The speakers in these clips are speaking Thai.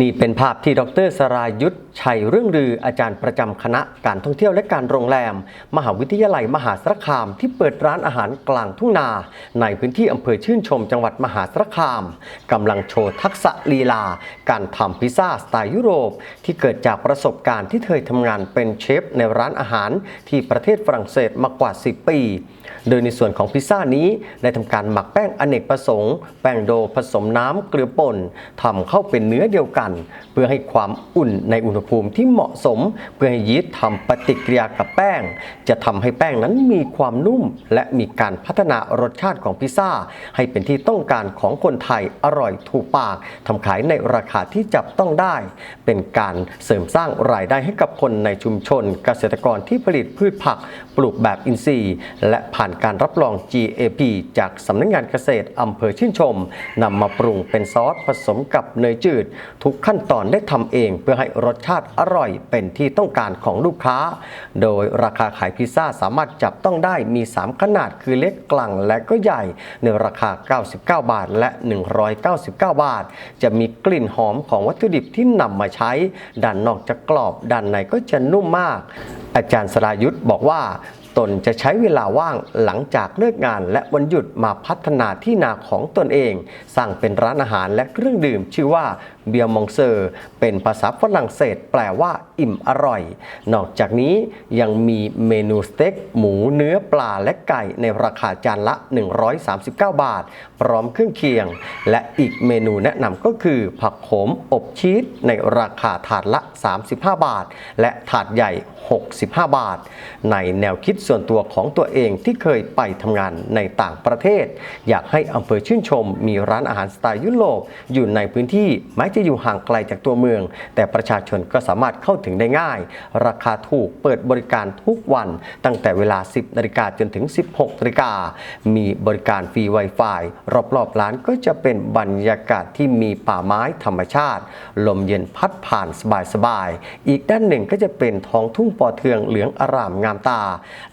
นี่เป็นภาพที่ดรสรายุทธชัยเรื่องลืออาจารย์ประจำคณะการท่องเที่ยวและการโรงแรม มหาวิทยาลัยมหาสารคาม ที่เปิดร้านอาหารกลางทุ่งนา ในพื้นที่อำเภอชื่นชมจังหวัดมหาสารคามกำลังโชว์ทักษะลีลา การทำพิซซ่าสไตล์ยุโรป ที่เกิดจากประสบการณ์ที่เคยทำงานเป็นเชฟในร้านอาหารที่ประเทศฝรั่งเศสมากว่า 10 ปี โดยในส่วนของพิซซ่านี้ได้ทำการหมักแป้งอเนกประสงค์ แป้งโดผสมน้ำเกลือป่นทำเข้าเป็นเนื้อเดียวกัน เพื่อให้ความอุ่นในอุณหภูมิที่เหมาะสม เพื่อให้ยีสต์ทำปฏิกิริยากับแป้ง จะทำให้แป้งนั้นมีความนุ่ม และมีการพัฒนารสชาติของพิซซ่า ให้เป็นที่ต้องการของคนไทยอร่อยถูกปากทำขายในราคาที่จับต้องได้ เป็นการเสริมสร้างรายได้ให้กับคนในชุมชน เกษตรกรที่ผลิตพืชผัก ปลูกแบบอินทรีย์ และผ่านการรับรอง GAP จากสำนักงงานเกษตรอำเภอชื่นชมนำมาปรุงเป็นซอสผสมกับเนยจืด ทุกขั้นตอนได้ทำเองเพื่อให้รสชาติอร่อยเป็นที่ต้องการของลูกค้า โดยราคาขายพิซซ่าสามารถจับต้องได้มี 3 ขนาดคือเล็กกลางและก็ใหญ่ ในราคา 99 บาทและ 199 บาท จะมีกลิ่นหอมของวัตถุดิบที่นำมาใช้ ด้านนอกจะกรอบด้านในก็จะนุ่มมาก อาจารย์สรายุทธ์บอกว่า ตนจะใช้เวลาว่างหลังจากเลิกงานและวันหยุดมาพัฒนาที่นาของตนเอง สร้างเป็นร้านอาหารและเครื่องดื่มชื่อว่าเบียร์มองเซอร์ เป็นภาษาฝรั่งเศสแปลว่าอิ่มอร่อย นอกจากนี้ยังมีเมนูสเต็กหมูเนื้อปลาและไก่ในราคาจานละ 139 บาท พร้อมเครื่องเคียง และอีกเมนูแนะนำก็คือผักโขมอบชีสในราคาถาดละ 35 บาท และถาดใหญ่ 65 บาท ในแนวคิดส่วนตัวของตัวเองที่เคยไปทำงานในต่างประเทศ อยากให้อำเภอชื่นชม มีร้านอาหารสไตล์ยุโรปอยู่ในพื้นที่แม้จะอยู่ห่างไกลจากตัวเมือง แต่ประชาชนก็สามารถเข้าถึงได้ง่าย ราคาถูกเปิดบริการทุกวัน ตั้งแต่เวลา 10นาฬิกาจนถึง 16นาฬิกามีบริการฟรี Wi-Fi รอบๆร้านก็จะเป็นบรรยากาศที่มีป่าไม้ธรรมชาติ ลมเย็นพัดผ่านสบายๆอีกด้านหนึ่งก็จะเป็นท้องทุ่งปอเทืองเหลืองอร่ามงามตา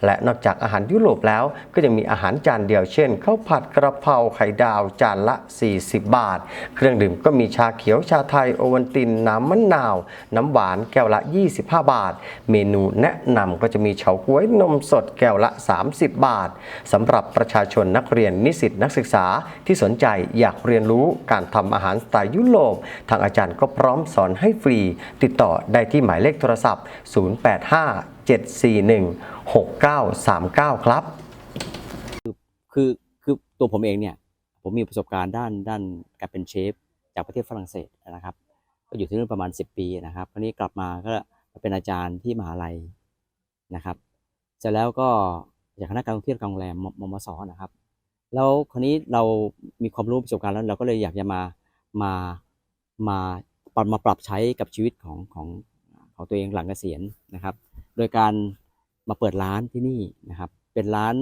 และนอกจากอาหารยุโรปแล้ว ก็ยังมีอาหารจานเดียวเช่นข้าวผัดกระเพราไข่ดาวจานละ 40 บาท เครื่องดื่มก็มีชาเขียวชาไทยโอวันตินน้ำมะนาว น้ำหวานแก้วละ 25 บาท เมนูแนะนำก็จะมีเฉาก๊วยนมสดแก้วละ 30 บาทสำหรับประชาชนนักเรียนนิสิตนักศึกษาที่สนใจอยากเรียนรู้การทำอาหารสไตล์ยุโรปทางอาจารย์ก็พร้อมสอนให้ฟรี ติดต่อได้ที่หมายเลขโทรศัพท์ 085 741 6939 ครับ คือคือตัวผมเองเนี่ยผมมีประสบการณ์ด้านด้านการเป็นเชฟจากประเทศฝรั่งเศสนะครับก็อยู่ที่นู่นประมาณ 10 ปีนะครับคราวนี้กลับมาก็เป็นอาจารย์ที่มหาลัยนะครับ เสร็จแล้วก็จากคณะการท่องเที่ยวการโรงแรมมมสนะครับ แล้วคราวนี้เรามีความรู้ประสบการณ์แล้วเราก็เลยอยากจะมามามาปรับมาปรับใช้กับชีวิตของของของตัวเองหลังเกษียณนะครับ โดยการ มาเปิดร้านที่นี่นะครับ เป็นร้าน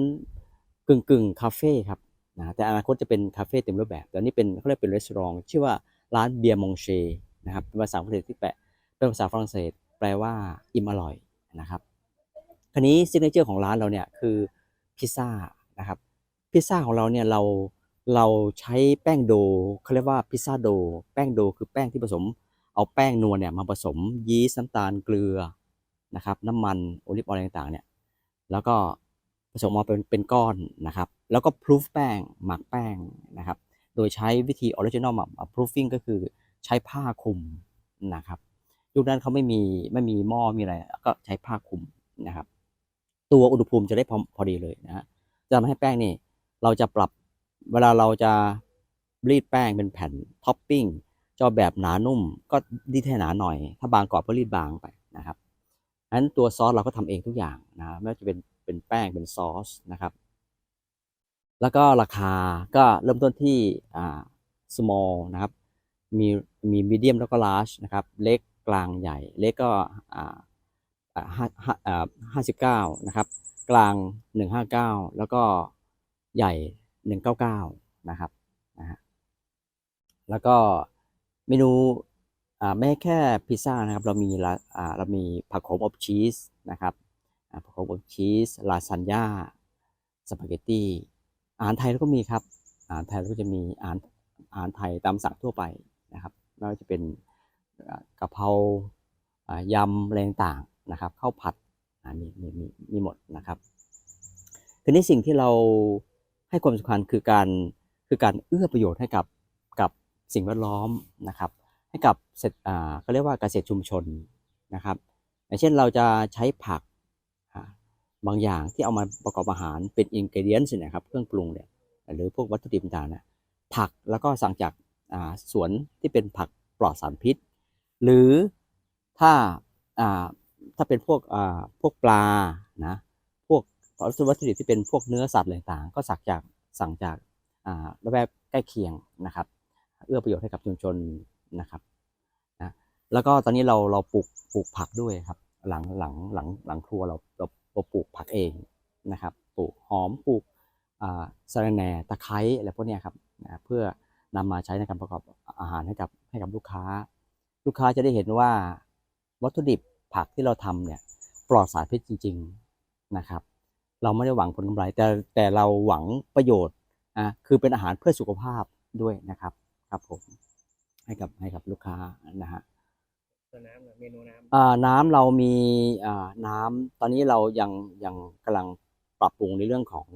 กึ่งกึ่งคาเฟ่ครับนะแต่อนาคตจะเป็นคาเฟ่เต็มรูปแบบแต่อันนี้เป็นเขาเรียกเป็นรีสอร์ทชื่อว่าร้านเบียร์มงเชนะครับเป็นภาษาฝรั่งเศสที่แปลเป็นภาษาฝรั่งเศส แปลว่าอิ่มอร่อยนะครับคราวนี้ซิกเนเจอร์ของร้านเราเนี่ยคือพิซซ่านะครับพิซซ่าของเราเนี่ยเราเราใช้แป้งโดเขาเรียกว่าพิซซ่าโด แป้งโดคือแป้งที่ผสม เอาแป้งนวลเนี่ยมาผสมยีสต์น้ำตาลเกลือ นะครับ น้ำมันโอลิฟออยล์ต่างๆเนี่ยแล้วก็ผสมมาเป็นเป็นก้อนนะครับ แล้วก็พรูฟแป้งหมักแป้งนะครับ โดยใช้วิธีออริจินอลมาพรูฟฟิ้งก็คือใช้ผ้าคลุมนะครับยุคนั้นเขาไม่มีไม่มีหม้อมีอะไร ก็ใช้ผ้าคลุมนะครับ ตัวอุณหภูมิจะได้พอพอดีเลยนะฮะจะทำให้แป้งนี่เราจะปรับเวลาเราจะรีดแป้งเป็นแผ่นท็อปปิ้งจะเอแบบหนานุ่มก็รีดให้หนาหน่อย ถ้าบางกรอบก็รีดบางไปนะครับ อันตัวซอสเราก็ทำเองทุกอย่างนะไม่ว่าจะเป็นเป็นแป้งเป็นซอสนะครับ แล้วก็ราคาก็เริ่มต้นที่อ่า small นะครับมีมี medium แล้วก็ large นะครับ เล็กกลางใหญ่ เล็กก็อ่าห้าห้าสิบเก้านะครับ กลางหนึ่งห้าเก้าแล้วก็ใหญ่หนึ่งเก้าเก้านะครับนะฮะแล้วก็เมนู อ่าไม่แค่พิซซ่านะครับเรามีอ่าเรามีผักโขมอบชีสนะครับผักโขมอบชีสลาซานญ่าสปาเกตตี้อาหารไทยก็มีครับอาหารไทยก็จะมีอาหารอาหารไทยตามสั่งทั่วไปนะครับไม่ว่าจะเป็นกะเพรายำอะไรต่างนะครับข้าวผัดมีมีมีมีหมดนะครับทีนี้สิ่งที่เราให้ความสำคัญคือการคือการเอื้อประโยชน์ให้กับกับสิ่งแวดล้อมนะครับ ให้กับเศรษฐอ่าก็เรียกว่าเกษตรชุมชนนะครับ อย่างเช่นเราจะใช้ผักบางอย่างที่เอามาประกอบอาหารเป็นอินกิเดียนส์นะครับเครื่องปรุงเนี่ยหรือพวกวัตถุดิบต่างๆนะผักแล้วก็สั่งจากอ่าสวนที่เป็นผักปลอดสารพิษ หรือถ้าอ่าถ้าเป็นพวกอ่าพวกปลานะพวกวัตถุดิบที่เป็นพวกเนื้อสัตว์ต่างๆ ก็สั่งจากสั่งจากอ่าระแวกใกล้เคียงนะครับ เอื้อประโยชน์ให้กับชุมชน นะครับนะแล้วก็ตอนนี้เราเราปลูกปลูกผักด้วยครับ หลังหลังหลังหลังครัวเราเราเราปลูกผักเองนะครับปลูกหอมปลูกอ่าสะระแหน่ตะไคร้อะไรพวกนี้ครับนะเพื่อนำมาใช้ในการประกอบอาหารให้กับให้กับลูกค้า ลูกค้าจะได้เห็นว่าวัตถุดิบผักที่เราทำเนี่ยปลอดสารพิษจริง ๆนะครับ เราไม่ได้หวังผลกำไร แต่แต่เราหวังประโยชน์อะคือเป็นอาหารเพื่อสุขภาพด้วยนะครับครับผม ให้กับให้กับลูกค้านะฮะตัวน้ำน่ะเมนูน้ำอ่าน้ำเรามีอ่าน้ำตอนนี้เรายังยังกำลังปรับปรุงในเรื่องของ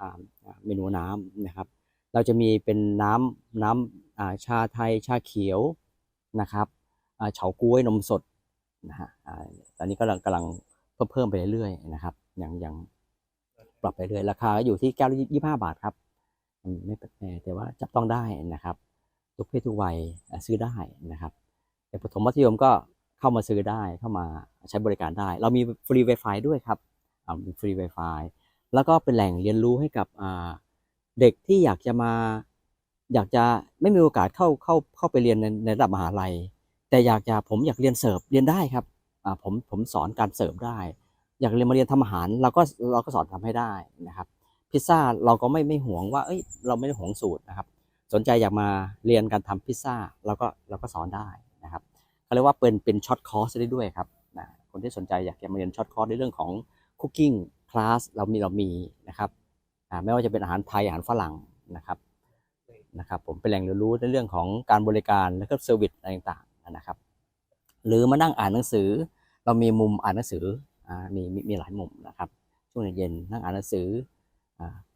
อ่าอ่าเมนูน้ำนะครับ เราจะมีเป็นน้ำน้ำอ่าชาไทยชาเขียวนะครับอ่าเฉาก๊วยนมสดนะฮะอ่าตอนนี้กำลังกำลังเพิ่มเพิ่มไปเรื่อยๆนะครับยังยังปรับไปเรื่อยราคาก็อยู่ที่แก้วละยี่สิบห้าบาทครับอืมไม่แพงแต่ว่าจับต้องได้นะครับ ทุกเพศทุกวัยซื้อได้นะครับแต่ประถมมัธยมก็เข้ามาซื้อได้เข้ามาใช้บริการได้ เรามีฟรี Wi-Fi ด้วยครับมีฟรี Wi-Fi แล้วก็เป็นแหล่งเรียนรู้ให้กับเด็กที่อยากจะมาอยากจะไม่มีโอกาสเข้าเข้าเข้าไปเรียนในในระดับมหาลัย แต่อยากจะผมอยากเรียนเสิร์ฟเรียนได้ครับผมผมสอนการเสิร์ฟได้ อยากเรียนมาเรียนทำอาหารเราก็เราก็สอนทำให้ได้นะครับ พิซซ่าเราก็ไม่ไม่หวงว่าเอ้ยเราไม่ได้หวงสูตรนะครับ สนใจอยากมาเรียนการทำพิซซ่าเราก็เราก็สอนได้นะครับเขาเรียกว่าเป็นเป็นช็อตคอร์สได้ด้วยครับนะคนที่สนใจอยากจะมาเรียนช็อตคอร์สในเรื่องของคุกกิ้งคลาสเรามีเรามีนะครับไม่ว่าจะเป็นอาหารไทยอาหารฝรั่งนะครับนะครับผมเป็นแหล่งเรียนรู้ในเรื่องของการบริการและก็เซอร์วิสอะไรต่างๆนะครับ หรือมานั่งอ่านหนังสือ เรามีมุมอ่านหนังสือมีมีมีหลายมุมนะครับช่วงเย็นนั่งอ่านหนังสือ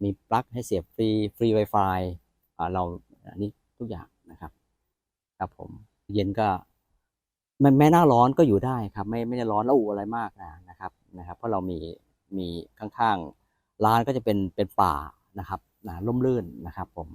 มีปลั๊กให้เสียบฟรีฟรี Wi-Fi เราอันนี้ทุกอย่างนะครับ ครับผมเย็นก็แม้แม้หน้าร้อนก็อยู่ได้ครับ ไม่ไม่ได้ร้อนแล้วอูอะไรมากนะนะครับนะครับ เพราะเรามีมีข้างๆร้านก็จะเป็นเป็นป่านะครับนะร่มรื่นนะครับผม